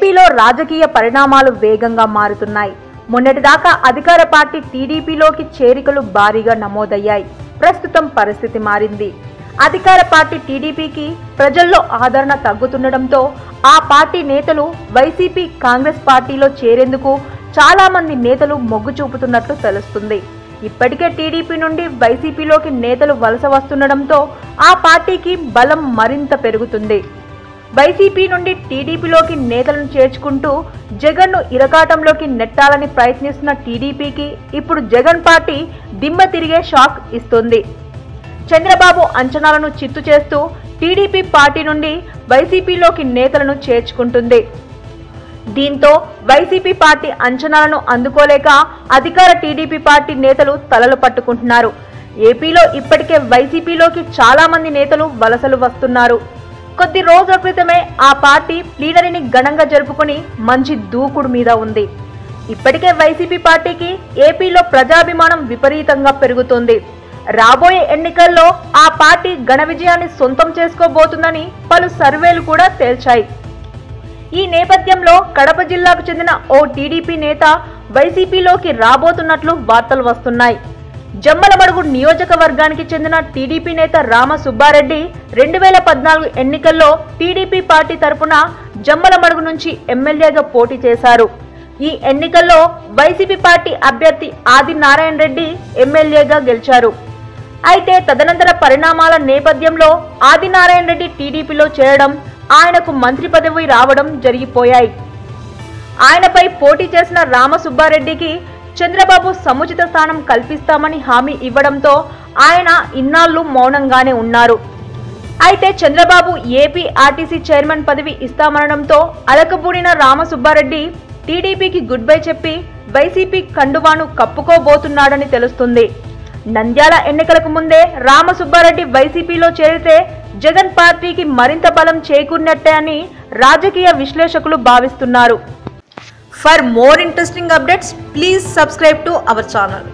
ఏపీలో రాజకీయ పరిణామాలు వేగంగా మారుతున్నాయి. మొన్నటిదాకా అధికార పార్టీ టీడీపీలోకి చేరికలు భారీగా నమోదయ్యాయి. ప్రస్తుతం పరిస్థితి మారింది. అధికార పార్టీ టీడీపీకి ప్రజల్లో ఆదరణ తగ్గుతుండటంతో ఆ పార్టీ నేతలు వైసీపీ కాంగ్రెస్ పార్టీలో చేరేందుకు చాలా మంది నేతలు మొగ్గు చూపుతున్నట్లు తెలుస్తుంది. ఇప్పటికే టీడీపీ నుండి వైసీపీలోకి నేతలు వలస వస్తుండటంతో ఆ పార్టీకి బలం మరింత పెరుగుతుంది. వైసీపీ నుండి టీడీపీలోకి నేతలను చేర్చుకుంటూ జగన్ను ఇరకాటంలోకి నెట్టాలని ప్రయత్నిస్తున్న టీడీపీకి ఇప్పుడు జగన్ పార్టీ దిమ్మ తిరిగే షాక్ ఇస్తుంది. చంద్రబాబు అంచనాలను చిత్తు చేస్తూ టీడీపీ పార్టీ నుండి వైసీపీలోకి నేతలను చేర్చుకుంటుంది. దీంతో వైసీపీ పార్టీ అంచనాలను అందుకోలేక అధికార టీడీపీ పార్టీ నేతలు తలలు పట్టుకుంటున్నారు. ఏపీలో ఇప్పటికే వైసీపీలోకి చాలా మంది నేతలు వలసలు వస్తున్నారు. కొద్ది రోజుల క్రితమే ఆ పార్టీ ప్లీనరీని ఘనంగా జరుపుకుని మంచి దూకుడు మీద ఉంది. ఇప్పటికే వైసీపీ పార్టీకి ఏపీలో ప్రజాభిమానం విపరీతంగా పెరుగుతుంది. రాబోయే ఎన్నికల్లో ఆ పార్టీ ఘన విజయాన్ని సొంతం చేసుకోబోతుందని పలు సర్వేలు కూడా తేల్చాయి. ఈ నేపథ్యంలో కడప జిల్లాకు చెందిన ఓ టీడీపీ నేత వైసీపీలోకి రాబోతున్నట్లు వార్తలు వస్తున్నాయి. జమ్మలమడుగు నియోజకవర్గానికి చెందిన టీడీపీ నేత రామ సుబ్బారెడ్డి రెండు వేల పద్నాలుగు ఎన్నికల్లో టీడీపీ పార్టీ తరపున జమ్మలమడుగు నుంచి ఎమ్మెల్యేగా పోటీ చేశారు. ఈ ఎన్నికల్లో వైసీపీ పార్టీ అభ్యర్థి ఆది నారాయణ రెడ్డి ఎమ్మెల్యేగా గెలిచారు. అయితే తదనంతర పరిణామాల నేపథ్యంలో ఆదినారాయణ రెడ్డి టీడీపీలో చేరడం ఆయనకు మంత్రి పదవి రావడం జరిగిపోయాయి. ఆయనపై పోటీ చేసిన రామసుబ్బారెడ్డికి చంద్రబాబు సముచిత స్థానం కల్పిస్తామని హామీ ఇవ్వడంతో ఆయన ఇన్నాళ్ళు మౌనంగానే ఉన్నారు. అయితే చంద్రబాబు ఏపీ ఆర్టీసీ చైర్మన్ పదవి ఇస్తామనడంతో అలకబూడిన రామసుబ్బారెడ్డి టీడీపీకి గుడ్ బై చెప్పి వైసీపీ కండువాను కప్పుకోబోతున్నాడని తెలుస్తుంది. నంద్యాల ఎన్నికలకు ముందే రామసుబ్బారెడ్డి వైసీపీలో చేరితే జగన్ పార్టీకి మరింత బలం చేకూరినట్టే అని రాజకీయ విశ్లేషకులు భావిస్తున్నారు. For more interesting updates please subscribe to our channel